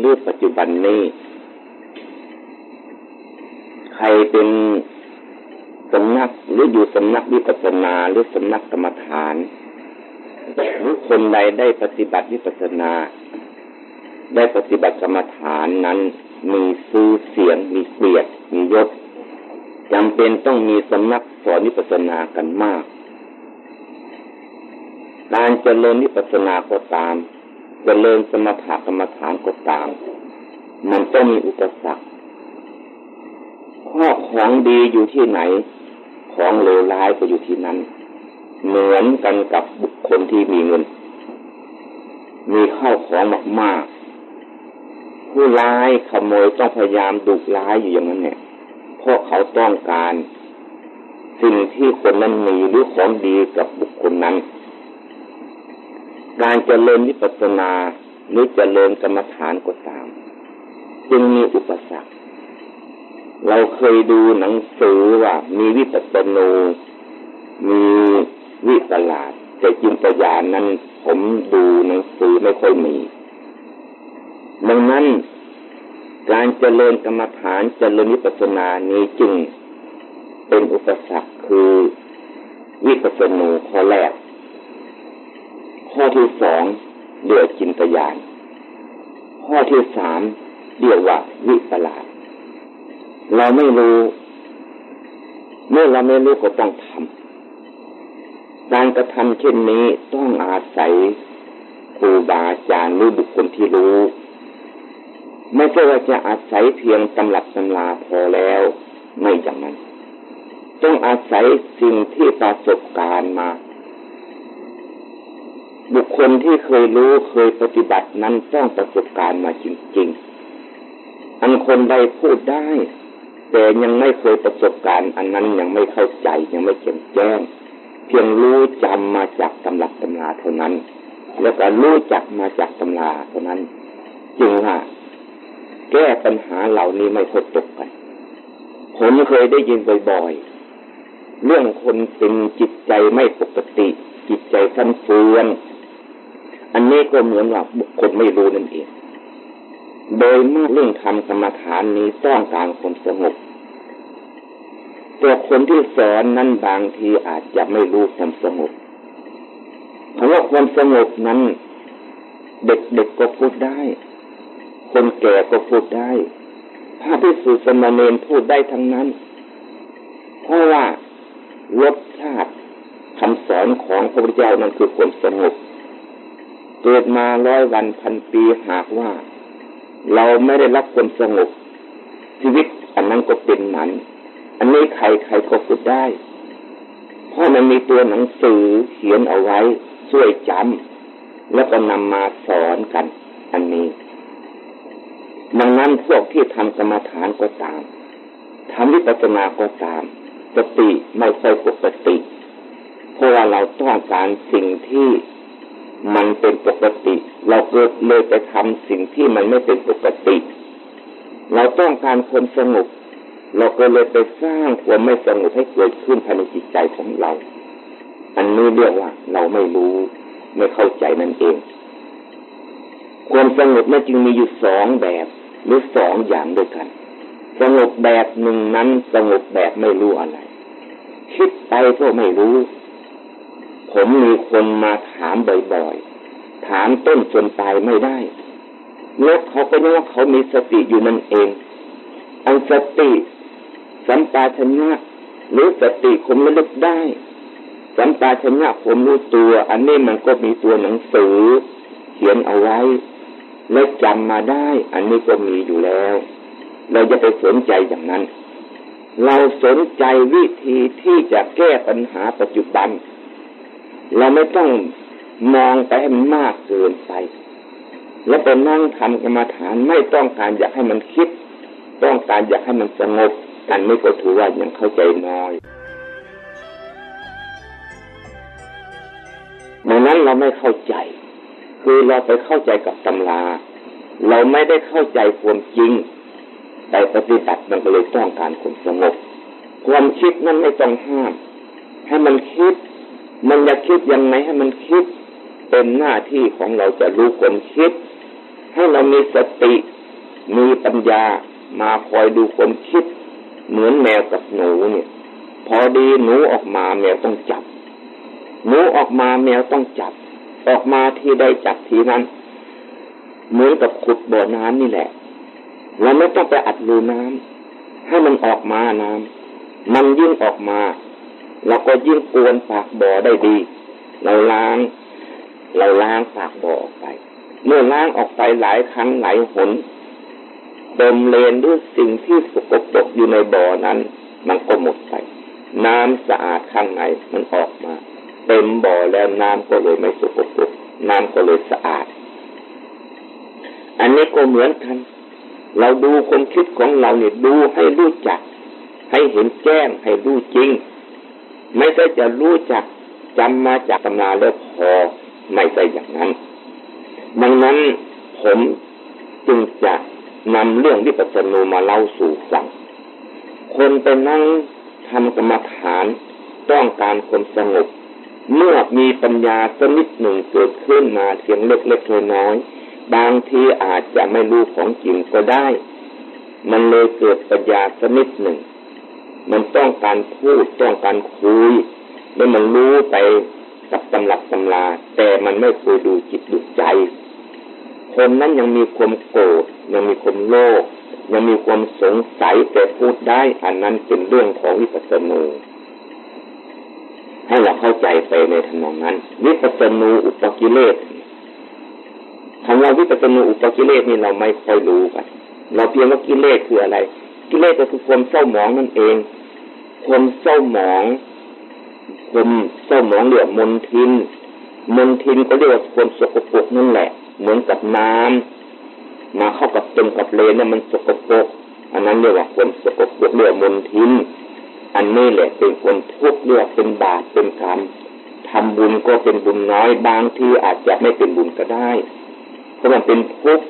หรือปัจจุบันนี้ ใครเป็นสำนักหรืออยู่สำนักวิปัสสนาหรือสำนักกรรมฐานหรือคนใดได้ปฏิบัติวิปัสสนา ได้ปฏิบัติกรรมฐานนั้น มีซื้อเสียง มีเกียรติมียศจำเป็นต้องมีสำนักสอนวิปัสสนากันมาก การเจริญวิปัสสนาก็ตาม เจริญสมถะกรรมฐานก็ตาม มันต้องมีอุปสรรค ข้อของดีอยู่ที่ไหน ของเลวร้ายก็อยู่ที่นั้น เหมือนกันกับบุคคลที่มีเงิน มีข้าวของมากๆ ผู้ร้ายขโมยต้องพยายามดุร้ายอยู่อย่างนั้นเนี่ยเพราะเขาต้องการ สิ่งที่คนนั้นมีหรือของดีกับบุคคลนั้น การเจริญวิปัสสนาหรือเจริญกรรมฐานก็ตาม จึงมีอุปสรรค เราเคยดูหนังสือว่ามีวิปัสสนู มีวิปลาสแต่จินตญาณนั้นผมดูหนังสือไม่ค่อยมี ดังนั้นการเจริญกรรมฐานเจริญวิปัสสนานี้จึงเป็นอุปสรรคคือวิปัสสนูข้อแรก ข้อที่สองเรียกจินตญาณข้อที่สามเรียกว่าวิปลาสเราไม่รู้ เมื่อเราไม่รู้ก็ต้องทำการกระทำเช่นนี้ต้องอาศัยครูบาอาจารย์หรือบุคคลที่รู้ ไม่ใช่ว่าจะอาศัยเพียงตำรับตำลาพอแล้วไม่อย่างนั้นต้องอาศัยสิ่งที่ประสบการณ์มา บุคคลที่เคยรู้เคยปฏิบัตินั้นต้องประสบการณ์มาจริงๆ อันคนใดพูดได้ แต่ยังไม่เคยประสบการณ์ อันนั้นยังไม่เข้าใจยังไม่แจ่มแจ้ง เพียงรู้จำมาจากตำรับตำราเท่านั้น แล้วก็รู้จักมาจากตำราเท่านั้น จึงว่าแก้ปัญหาเหล่านี้ไม่ค่อยตกกันผมเคยได้ยินบ่อยๆ เรื่องคนเป็นจิตใจไม่ปกติ จิตใจฟันเฟือน อันนี้ก็เหมือนว่าบุคคลไม่รู้นั่นเอง โดยเมากเรื่องทำกรรมฐานนี้ต้องการความสงบแต่คนที่สอนนั้นบางทีอาจจะไม่รู้ความสงบคำว่าความสงบนั้น เด็กๆก็พูดได้ คนแก่ก็พูดได้พระพิสุสมณเณรพูดได้ทั้งนั้น เพราะว่ารสชาติคำสอนของพระพุทธเจ้านั้นคือความสงบ เกิดมาร้อยวันพันปีหากว่า เราไม่ได้รับความสงบชีวิตอันนั้นก็เป็นหมันอันนี้ใครใครก็พูดได้ เพราะมันมีตัวหนังสือเขียนเอาไว้ช่วยจำแล้วก็นำมาสอนกัน อันนี้ดังนั้นพวกที่ทำกรรมฐานก็ตามทำวิปัสสนาก็ตามสติไม่ค่อยปกติเพราะว่าเราต้องการสิ่งที่ มันเป็นปกติ เราเกิดเลยไปทำสิ่งที่มันไม่เป็นปกติ เราต้องการความสงบเราก็เลยไปสร้างความไม่สงบให้เกิดขึ้นภายในจิตใจของเรา อันนี้เรียกว่า เราไม่รู้ไม่เข้าใจนั่นเอง ความสงบนั้นจึงมีอยู่สองแบบหรือสองอย่างด้วยกัน สงบแบบหนึ่งนั้นสงบแบบไม่รู้อะไร คิดไปก็ไม่รู้ ผมมีคนมาถามบ่อยๆ ถามต้นจนปลายไม่ได้ แล้วเขาก็ยังว่าเขามีสติอยู่นั่นเองอันสติสัมปาชัญญะหรือสติผมระลึกได้ สัมปาชัญญะผมรู้ตัว อันนี้มันก็มีตัวหนังสือ เขียนเอาไว้ และจำมาได้ อันนี้ก็มีอยู่แล้ว เราจะไปสนใจอย่างนั้น เราสนใจวิธีที่จะแก้ปัญหาปัจจุบัน เราไม่ต้องมองไปให้มันมากเกินไป แล้วไปนั่งทำกรรมฐานไม่ต้องการอยากให้มันคิด ต้องการอยากให้มันสงบกันไม่ก็ถือว่ายังเข้าใจน้อยดังนั้นเราไม่เข้าใจ คือเราไปเข้าใจกับตำรา เราไม่ได้เข้าใจความจริงแต่ปฏิบัติมันก็เลยต้องการความสงบ ความคิดนั้นไม่ต้องห้าม ให้มันคิด มันจะคิดยังไงให้มันคิด เป็นหน้าที่ของเราจะรู้ความคิด ให้เรามีสติมีปัญญามาคอยดูความคิด เหมือนแมวกับหนูเนี่ย พอดีหนูออกมาแมวต้องจับ หนูออกมาแมวต้องจับ ออกมาที่ได้จับทีนั้น เหมือนกับขุดบ่อน้ำนี่แหละเราไม่ต้องไปอัดรูน้ำให้มันออกมาน้ำมันยิ่งออกมา เราก็ยิ่งกวนปากบ่อได้ดี เราล้าง เราล้างปากบ่อออกไป เมื่อล้างออกไปหลายครั้งหลายหนเติมเลนด้วยสิ่งที่สกปรกอยู่ในบ่อนั้น มันก็หมดไป น้ำสะอาดข้างในมันออกมา เต็มบ่อแล้วน้ำก็เลยไม่สกปรกน้ำก็เลยสะอาด อันนี้ก็เหมือนกัน เราดูความคิดของเราเนี่ยดูให้รู้จัก ให้เห็นแจ้งให้รู้จริง ไม่ใช่จะรู้จักจำมาจากตำราแล้วพอไม่ใช่อย่างนั้น ดังนั้นผมจึงจะนำเรื่องวิปัสสนูมาเล่าสู่ฟัง คนไปนั่งทำกรรมฐานต้องการความสงบ เมื่อมีปัญญาสักนิดหนึ่งเกิดขึ้นมาเพียงเล็กๆน้อยบางทีอาจจะไม่รู้ของจริงก็ได้ มันเลยเกิดปัญญาสักนิดหนึ่ง มันต้องการพูดต้องการคุย แล้วมันรู้ไปกับตำรับตำลา แต่มันไม่เคยดูจิตดูใจ คนนั้นยังมีความโกรธยังมีความโลภยังมีความสงสัยแต่พูดได้อันนั้นเป็นเรื่องของวิปัสสนูให้เราเข้าใจไปในทำนองนั้น วิปัสสนูอุปกิเลสคำว่าวิปัสสนุอุปกิเลสนี่เราไม่ค่อยรู้กันเราเพียงว่ากิเลสคืออะไร กิเลสก็คือความเศร้าหมองนั่นเอง ความเศร้าหมองความเศร้าหมองเรียกมนทิน มนทินก็เรียกว่าความสกปรกนั่นแหละ เหมือนกับน้ำมาเข้ากับเต็มกับเลนเนี่ยมันสกปรกอันนั้นเรียกว่าความสกปรกเรียกมนทิน อันนี้แหละเป็นคนทุกข์เรียกเป็นบาปเป็นกรรมทำบุญก็เป็นบุญน้อยบางที่อาจจะไม่เป็นบุญก็ได้ เพราะมันเป็นทุกข์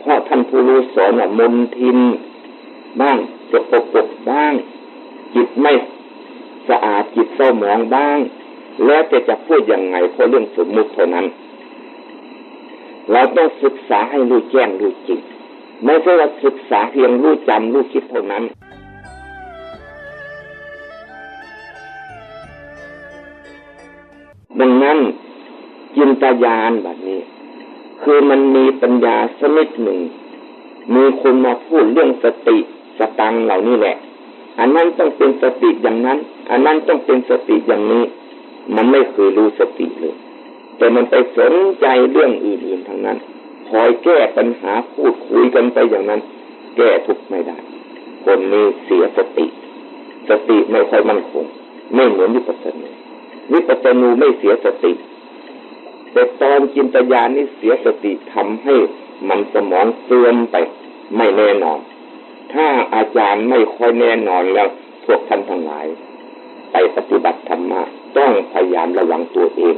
เพราะท่านผู้รู้สอนว่ามนทิน บ้างสกปรกบ้าง จิตไม่สะอาดจิตเศร้าหมองบ้าง แล้วจะจะพูดยังไงเพราะเรื่องสมมุติเท่านั้น เราต้องศึกษาให้รู้แจ้งรู้จริง ไม่ใช่ว่าศึกษาเพียงรู้จำรู้คิดเท่านั้นดังนั้นจินตญาณแบบนี้ คือมันมีปัญญาสนิดหนึ่ง มีคนมาพูดเรื่องสติสตังเหล่านี้แหละ อันนั้นต้องเป็นสติอย่างนั้น อันนั้นต้องเป็นสติอย่างนี้ มันไม่เคยรู้สติเลย แต่มันไปสนใจเรื่องอื่นๆทั้งนั้นคอยแก้ปัญหาพูดคุยกันไปอย่างนั้น แก้ทุกไม่ได้ คนนี้เสียสติ สติไม่ค่อยมั่นคง ไม่เหมือนวิปัสสนูวิปัสสนูไม่เสียสติ แต่ตอนจินตญาณนี่เสียสติทำให้มันสมองเสื่อมไปไม่แน่นอน ถ้าอาจารย์ไม่ค่อยแน่นอนแล้วพวกท่านทั้งหลาย ไปปฏิบัติธรรมะต้องพยายามระวังตัวเอง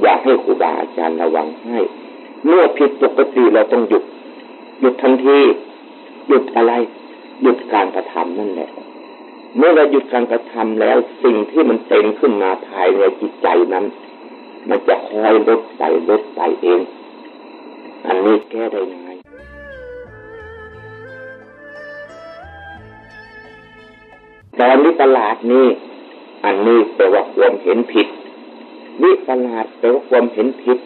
อย่าให้ครูบาอาจารย์ระวังให้ เมื่อผิดปกติเราต้องหยุด หยุดทันทีหยุดอะไร หยุดการกระทำนั่นแหละ เมื่อเราหยุดการกระทำแล้วสิ่งที่มันเป็นขึ้นมาภายในจิตใจนั้น มันจะคอยลดไปลดไปเอง อันนี้แก้ได้ง ตอนนี้ตลาดนี้ อันนี้แปลว่าความเห็นผิด วิปลาดแปลว่าความเห็นผิด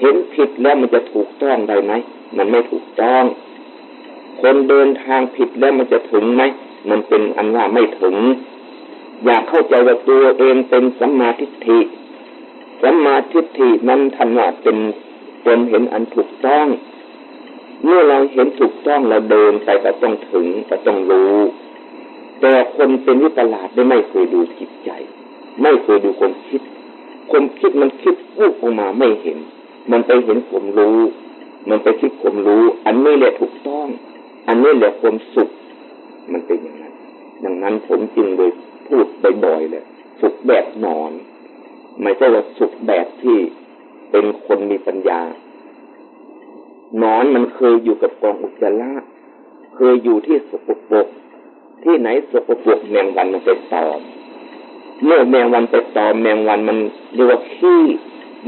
เห็นผิดแล้วมันจะถูกต้องได้ไหม มันไม่ถูกต้อง คนเดินทางผิดแล้วมันจะถึงไหม มันเป็นอันว่าไม่ถึง อยากเข้าใจว่าตัวเองเป็นสัมมาทิฏฐิ สัมมาทิฏฐินั้นท่านว่าเป็นคนเห็นอันถูกต้อง เมื่อเราเห็นถูกต้องเราเดินไปก็ต้องถึงก็ต้องรู้ แต่คนเป็นวิปลาสได้ไม่เคยดูจิตใจ ไม่เคยดูความคิดความคิดมันคิดวูบออกมาไม่เห็น มันไปเห็นผมรู้ มันไปคิดผมรู้ อันนี้แหละถูกต้อง อันนี้แหละความสุข มันเป็นอย่างนั้น ดังนั้นผมจึงเลยพูดบ่อยๆเลยสุขแบบนอน ไม่ใช่ว่าสุขแบบที่เป็นคนมีปัญญานอนมันเคยอยู่กับกองอุจจาระ เคยอยู่ที่สกปรก ที่ไหนสกปรกแมงวันมันไปตอมเมื่อแมงวันไปตอมแมงวันมันเรียกว่าขี้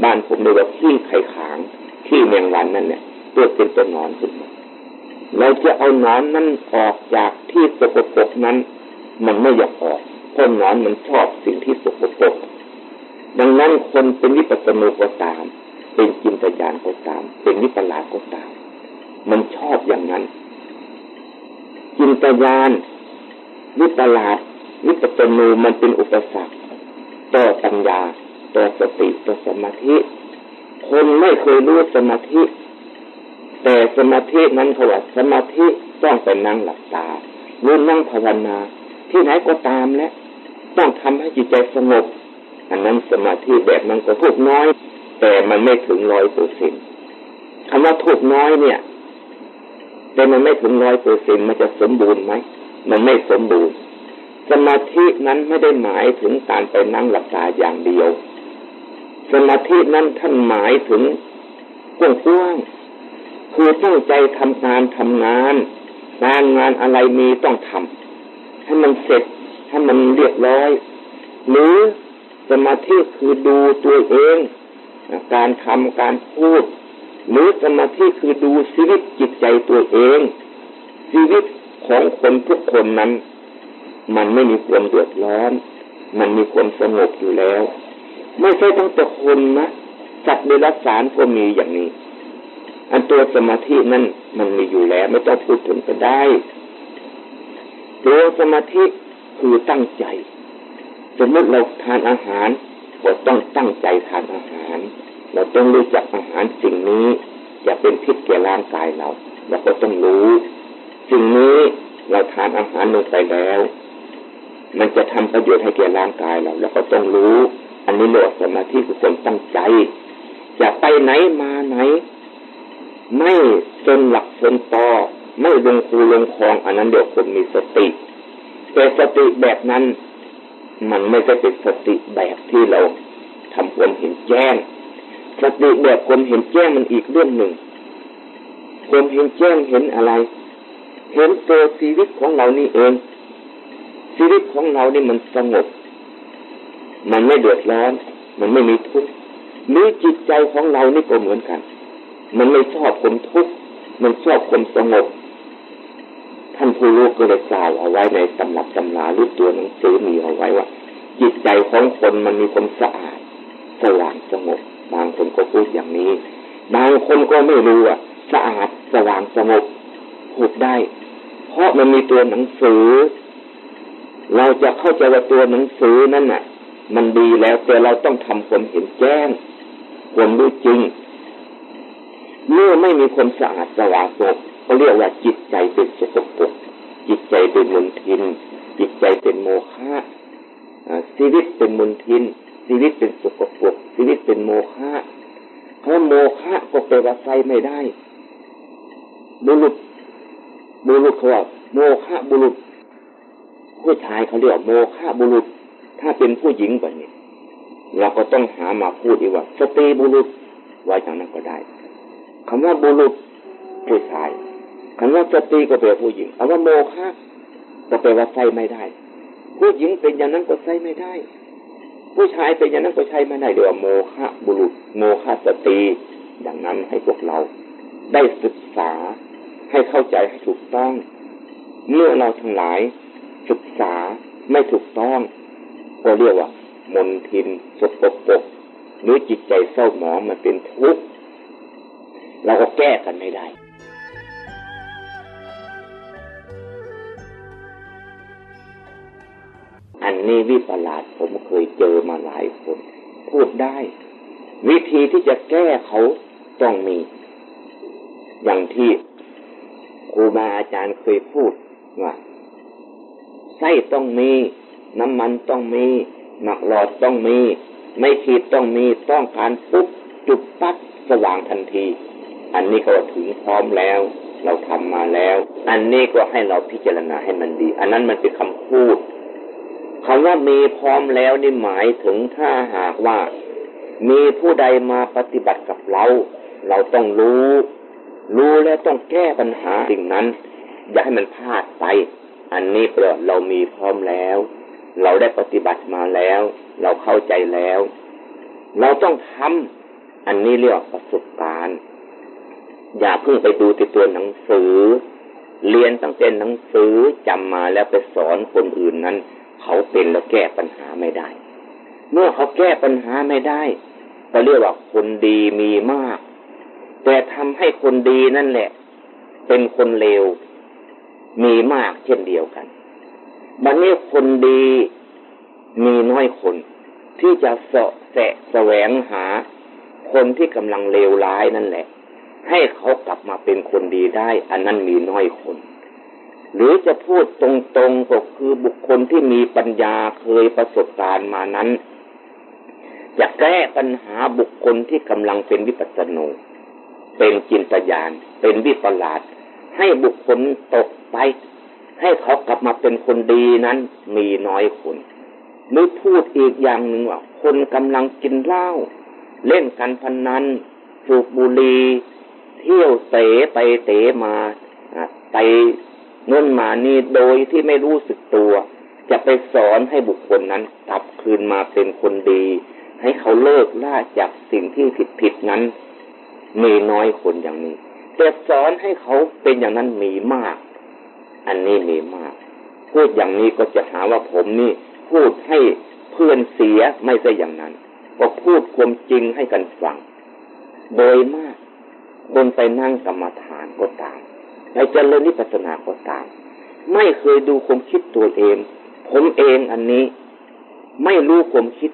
บ้านผมเรียกว่าขี้ไข่ขางขี้แมงวันนั่นเนี่ยตัวเป็นตัวนอนขึ้นมาเราจะเอานอนนั้นออกจากที่สกปรกนั้น มันไม่อยากออกเพราะนอนมันชอบสิ่งที่สกปรกดังนั้นคนเป็นวิปัสสนุก็ตาม เป็นจินตญาณก็ตาม เป็นวิปลาสก็ตาม มันชอบอย่างนั้น จินตญาณ วิปลาสวิปัสสนูมันเป็นอุปสรรคต่อปัญญาต่อสติต่อสมาธิ คนไม่เคยรู้สมาธิ แต่สมาธินั้นเขาว่าสมาธิต้องไปนั่งหลับตาหรือนั่งภาวนา ที่ไหนก็ตามและต้องทำให้จิตใจสงบ อันนั้นสมาธิแบบนั้นก็ถูกน้อย แต่มันไม่ถึงร้อยเปอร์เซ็นคำว่าถูกน้อยเนี่ย แต่มันไม่ถึงร้อยเปอร์เซ็นมันจะสมบูรณ์ไหม มันไม่สมบูรณ์ สมาธินั้นไม่ได้หมายถึงการไปนั่งหลับตาอย่างเดียว สมาธินั้นท่านหมายถึงกว้างๆคือตั้งใจทำงานทำงานงานงานอะไรมีต้องทำให้มันเสร็จให้มันเรียบร้อย หรือสมาธิคือดูตัวเอง การทำการพูด หรือสมาธิคือดูชีวิตจิตใจตัวเอง ชีวิต ของคนทุกคนนั้น มันไม่มีความเดือดร้อน มันมีความสงบอยู่แล้ว ไม่ใช่ตั้งแต่คนนะสัตว์ในรัสารก็มีอย่างนี้ อันตัวสมาธินั้นมันมีอยู่แล้ว ไม่ต้องพูดถึงก็ได้ ตัวสมาธิคือตั้งใจ สมมติเราทานอาหารก็ต้องตั้งใจทานอาหาร เราต้องรู้จักอาหารสิ่งนี้ จะเป็นพิษแก่ร่างกายเราเราก็ต้องรู้ สิ่งนี้เราทานอาหารลงไปแล้ว มันจะทำประโยชน์ให้แก่ร่างกายเราเราก็ต้องรู้ อันนี้เรียกว่าสมาธิคือความตั้งใจจะไปไหนมาไหน ไม่จนหลักจนต่อไม่ลงคูลงคลอง อันนั้นเดี๋ยวคนมีสติแต่สติแบบนั้น มันไม่ใช่เป็นสติแบบที่เราทำความเห็นแจ้งสติแบบคนเห็นแจ้งมันอีกเรื่องหนึ่งคนเห็นแจ้งเห็นอะไร เห็นตัวชีวิตของเรานี่เอง ชีวิตของเรานี่มันสงบ มันไม่เดือดร้อน มันไม่มีทุกข์หรือจิตใจของเรานี่ก็เหมือนกัน มันไม่ชอบความทุกข์มันชอบความสงบท่านผู้รู้ก็เลยกล่าวเอาไว้ในตำรับตำราหรือตัวหนังสือมีเอาไว้ว่า จิตใจของคนมันมีความสะอาด สว่างสงบบางคนก็พูดอย่างนี้ บางคนก็ไม่รู้อะสะอาดสว่างสงบพูดได้ ราะมันมีตัวหนังสือ เราจะเข้าใจว่าตัวหนังสือนั่นน่ะ มันดีแล้วแต่เราต้องทำความเห็นแจ้งความรู้จริง เมื่อไม่มีความสะอาดสว่างสงบเขาเรียกว่าจิตใจเป็นสกปรกจิตใจเป็นมลทิน จิตใจเป็นโมฆะชีวิตเป็นมลทิน ชีวิตเป็นสกปรกชีวิตเป็นโมฆะเขาะโมฆะก็แปลว่าใส่ไม่ได้บุรุษ บุรุษเขาว่าโมฆะบุรุษ ผู้ชายเขาเรียกว่าโมฆะบุรุษ ถ้าเป็นผู้หญิงแบบนี้เราก็ต้องหามาพูดดีว่า สตรีบุรุษไว้อย่างนั้นก็ได้คำว่าบุรุษผู้ชายคำว่าสตรีก็แปลผู้หญิงคำว่าโมฆะก็แปลว่าใส่ไม่ได้ ผู้หญิงเป็นอย่างนั้นก็ใส่ไม่ได้ ผู้ชายเป็นอย่างนั้นก็ใช้ไม่ได้เรียกว่าโมฆะบุรุษ โมฆะสตรีดังนั้นให้พวกเราได้ศึกษา ให้เข้าใจให้ถูกต้อง เมื่อเราทั้งหลายศึกษาไม่ถูกต้องก็เรียกว่ามนทินสกปรกหรือจิตใจเศร้าหมองมันเป็นทุกข์เราก็แก้กันไม่ได้อันนี้วิปลาสผมเคยเจอมาหลายคน พูดได้ วิธีที่จะแก้เขาต้องมี อย่างที่ รูบาอาจารย์เคยพูดว่าไส้ต้องมี น้ำมันต้องมี หมักหลอดต้องมี ไม่ขีดต้องมีต้องการปุ๊บจุดปั๊บสว่างทันที อันนี้ก็ถึงพร้อมแล้ว เราทำมาแล้ว อันนี้ก็ให้เราพิจารณาให้มันดี อันนั้นมันเป็นคำพูดคำว่ามีพร้อมแล้วนี่หมายถึงถ้าหากว่า มีผู้ใดมาปฏิบัติกับเรา เราต้องรู้ รู้แล้วต้องแก้ปัญหาสิ่งนั้น อย่าให้มันพลาดไป อันนี้เปล่าเรามีพร้อมแล้ว เราได้ปฏิบัติมาแล้ว เราเข้าใจแล้ว เราต้องทำอันนี้เรียกว่าประสบการณ์ อย่าเพิ่งไปดูติดตัวหนังสือ เรียนตั้งแต่หนังสือจำมาแล้วไปสอนคนอื่นนั้น เขาเป็นแล้วแก้ปัญหาไม่ได้ เมื่อเขาแก้ปัญหาไม่ได้ ก็เรียกว่าคนดีมีมาก แต่ทำให้คนดีนั่นแหละ เป็นคนเลว มีมากเช่นเดียวกันบัดนนี้คนดีมีน้อยคน ที่จะเสาะแสะแสวงหา คนที่กำลังเลวร้ายนั่นแหละ ให้เขากลับมาเป็นคนดีได้ อันนั้นมีน้อยคน หรือจะพูดตรงๆก็คือบุคคลที่มีปัญญาเคยประสบการณ์มานั้น จะแก้ปัญหาบุคคลที่กำลังเป็นวิปัสสนู เป็นจินตญาณเป็นวิปลาสให้บุคคลตกไป ให้เขากลับมาเป็นคนดีนั้นมีน้อยคนหรือพูดอีกอย่างหนึ่งว่าคนกำลังกินเหล้าเล่นกันพนนันสูบบุหรี่เที่ยวเตะไปเตะมาไปนน่นมานี่โดยที่ไม่รู้สึกตัว จะไปสอนให้บุคคลนั้นกลับคืนมาเป็นคนดี ให้เขาเลิกล่าจากสิ่งที่ผิดผิดนั้น มีน้อยคนอย่างนี้แต่สอนให้เขาเป็นอย่างนั้นมีมาก อันนี้มีมาก พูดอย่างนี้ก็จะหาว่าผมนี่ พูดให้เพื่อนเสียไม่ใช่อย่างนั้นก็พูดความจริงให้กันฟัง โดยมากคนไปนั่งกรรมฐานก็ตามไปเจริญนิพพานาก็ตาม ไม่เคยดูความคิดตัวเอง ผมเองอันนี้ไม่รู้ความคิด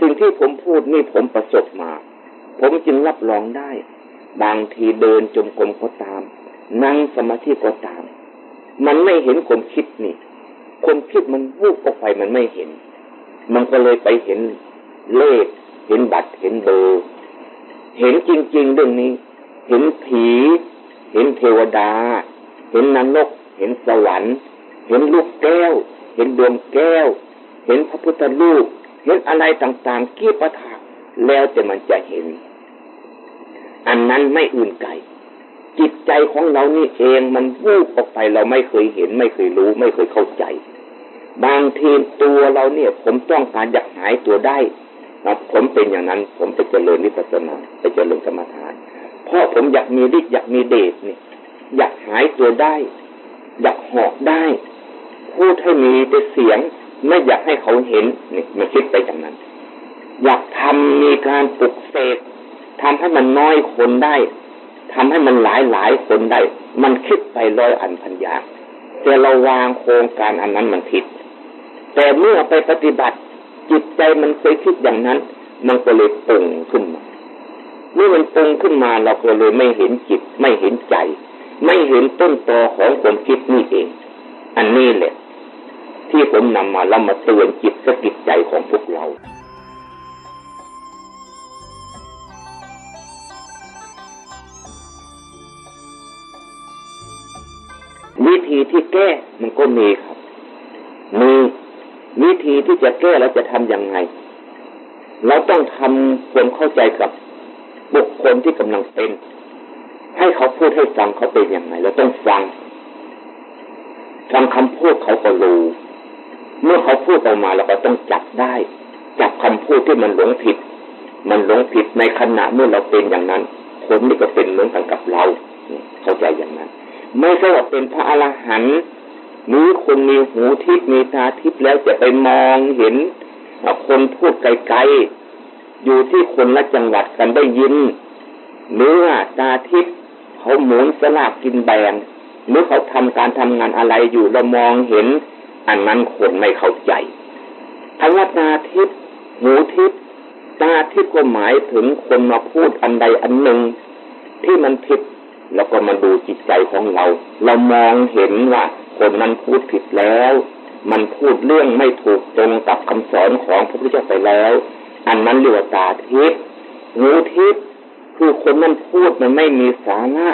สิ่งที่ผมพูดนี่ผมประสบมา ผมจึงรับรองได้ บางทีเดินจมกรมก็ตาม นั่งสมาธิก็ตาม มันไม่เห็นความคิดนี่ความคิดมันวูบออกไปมันไม่เห็น มันก็เลยไปเห็นเลข เห็นบัตรเห็นเบอร์เห็นจริง ๆ เรื่องนี้ เห็นผี เห็นเทวดา เห็นนรก เห็นสวรรค์ เห็นลูกแก้ว เห็นดวงแก้ว เห็นพระพุทธรูป เห็นอะไรต่างๆกี้ประทาแล้วแต่มันจะเห็น อันนั้นไม่อื่นไกลจิตใจของเรานี่เองมันวูบออกไปเราไม่เคยเห็น ไม่เคยรู้ ไม่เคยเข้าใจ บางทีตัวเราเนี่ย ผมต้องการอยากหายตัวได้นะผมเป็นอย่างนั้น ผมไปเจริญนิพพานาไปเจริญกรรมฐานเพราะผมอยากมีฤทธิ์อยากมีเดชเนี่ยอยากหายตัวได้ อยากหอกได้ พูดให้มีแต่เสียง ไม่อยากให้เขาเห็นนี่มันคิดไปอย่างนั้น อยากทำมีการปลุกเสก ทำให้มันน้อยคนได้ทำให้มันหลายหลายคนได้ มันคิดไปร้อยอันพันอย่างแต่เราวางโครงการอันนั้นมันผิด แต่เมื่อไปปฏิบัติ จิตใจมันเคยคิดอย่างนั้น มันก็เลยปรุงขึ้นมาเมื่อมันปรุงขึ้นมาเราก็เลยไม่เห็นจิตไม่เห็นใจ ไม่เห็นต้นตอของความคิดนี่เอง อันนี้แหละ ที่ผมนำมาแล้วมาเตือนจิตสกิจใจของพวกเรา วิธีที่แก้มันก็มีครับ มีวิธีที่จะแก้แล้วจะทำยังไง เราต้องทำความเข้าใจกับบุคคลที่กำลังเป็น ให้เขาพูดให้ฟังเขาเป็นอย่างไรเราต้องฟัง ฟังคำพูดเขาก็รู้เมื่อเขาพูดออกมาเราก็ต้องจับได้ จับคำพูดที่มันหลงผิด มันหลงผิดในขณะเมื่อเราเป็นอย่างนั้น คนนี้ก็เป็นเหมือนกันกับเรา เข้าใจอย่างนั้น ไม่ใช่ว่าเป็นพระอรหันต์หรือคนมีหูทิพมีตาทิพแล้วจะไปมองเห็นคนพูดไกลๆอยู่ที่คนละจังหวัดกันได้ยินหรือว่าตาทิพย์เขาหมุนสลากกินแบ่งหรือเขาทำการทำงานอะไรอยู่เรามองเห็น อันนั้นคนไม่เข้าใจคำว่าตาทิพย์หูทิพย์ตาทิพย์ก็หมายถึงคนมาพูดอันใดอันหนึ่งที่มันผิด แล้วก็มาดูจิตใจของเรา เรามองเห็นว่าคนนั้นพูดผิดแล้ว มันพูดเรื่องไม่ถูกตรงกับคำสอนของพระพุทธเจ้าไปแล้ว อันนั้นเรียกว่าตาทิพย์หูทิพย์คือคนนั้นพูดมันไม่มีสาระ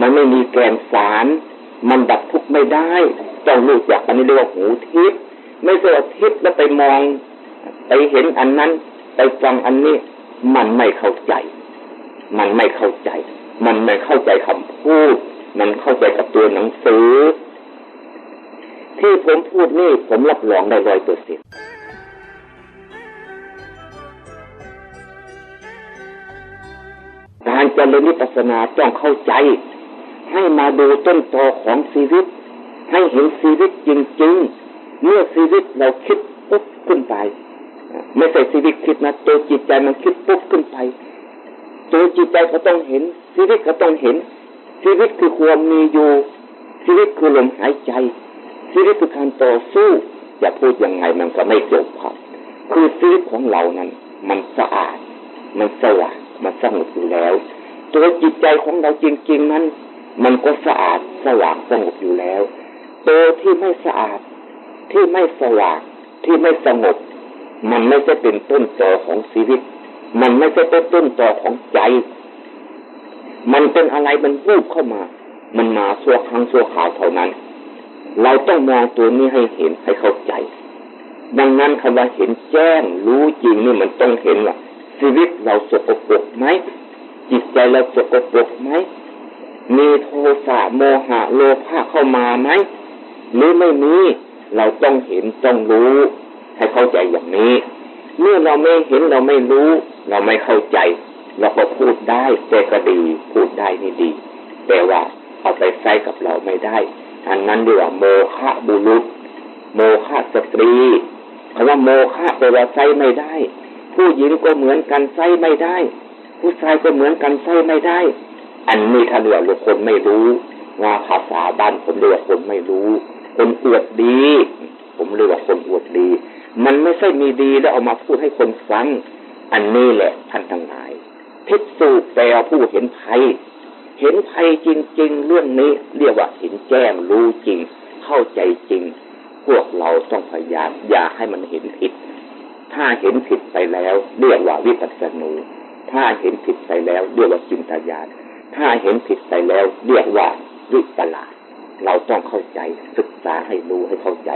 มันไม่มีแกนสาร มันดับทุกข์ไม่ได้ต้องรู้จักอันนี้เรียกว่าหูทิพย์ไม่ใช่ว่าทิพย์แล้วไปมอง ไปเห็นอันนั้น ไปฟังอันนี้ มันไม่เข้าใจ มันไม่เข้าใจ มันไม่เข้าใจคำพูด มันเข้าใจกับตัวหนังสือ ที่ผมพูดนี่ผมรับรองได้ร้อยเปอร์เซ็นต์การเจริญวิปัสสนาต้องเข้าใจ ให้มาดูต้นตอของชีวิต ให้เห็นชีวิตจริงๆ เมื่อชีวิตเราคิดปุ๊บขึ้นไป ไม่ใช่ชีวิตคิดนะตัวจิตใจมันคิดปุ๊บขึ้นไปตัวจิตใจก็ต้องเห็น ชีวิตก็ต้องเห็น ชีวิตคือความมีอยู่ ชีวิตคือลมหายใจ ชีวิตคือการต่อสู้จะพูดยังไงมันก็ไม่จบครับคือชีวิตของเรานั้น มันสะอาด มันสว่างมันสงบอยู่แล้ว ตัวจิตใจของเราจริง ๆ นั้น มันก็สะอาดสว่างสงบอยู่แล้ว ตัวที่ไม่สะอาดที่ไม่สว่างที่ไม่สงบ มันไม่ใช่เป็นต้นตอของชีวิต มันไม่ใช่เป็นต้นตอของใจ มันเป็นอะไรมันวูบเข้ามา มันมาชั่วครั้งชั่วคราวเท่านั้น เราต้องมองตัวนี้ให้เห็นให้เข้าใจ ดังนั้นคำว่าเห็นแจ้งรู้จริงนี่มันต้องเห็นว่าชีวิตเราสกปรกไหมจิตใจเราสกปรกไหมมีโทสะโมหะโลภะเข้ามาไหมหรือไม่มีเราต้องเห็นต้องรู้ ให้เข้าใจอย่างนี้ เมื่อเราไม่เห็นเราไม่รู้ เราไม่เข้าใจ เราก็พูดได้แต่ก็ดี พูดได้นี่ดี แต่ว่าเอาไปใช้กับเราไม่ได้ อันนั้นเรียกว่าโมฆะบุรุษ โมฆะสตรีคำว่าโมฆะแปลว่าใช้ไม่ได้ ผู้หญิงก็เหมือนกันใช้ไม่ได้ ผู้ชายก็เหมือนกันใช้ไม่ได้ อันนี้ถ้าเรียกว่าคนไม่รู้ว่าภาษาบ้านผมเรียกว่าคนไม่รู้ คนอวดดี ผมเรียกว่าคนอวดดี มันไม่ใช่มีดีแล้วเอามาพูดให้คนฟัง อันนี้แหละท่านทั้งหลาย พิสูจแปลผู้เห็นภัย เห็นภัยจริง ๆ เรื่องนี้เรียกว่าเห็นแจ้งรู้จริง เข้าใจจริง พวกเราต้องพยายามอย่าให้มันเห็นผิด ถ้าเห็นผิดไปแล้วเรียกว่าวิปัสสนูถ้าเห็นผิดไปแล้วเรียกว่าจินตญาณถ้าเห็นผิดไปแล้วเรียกว่าวิปลาสเราต้องเข้าใจศึกษาให้รู้ให้เข้าใจ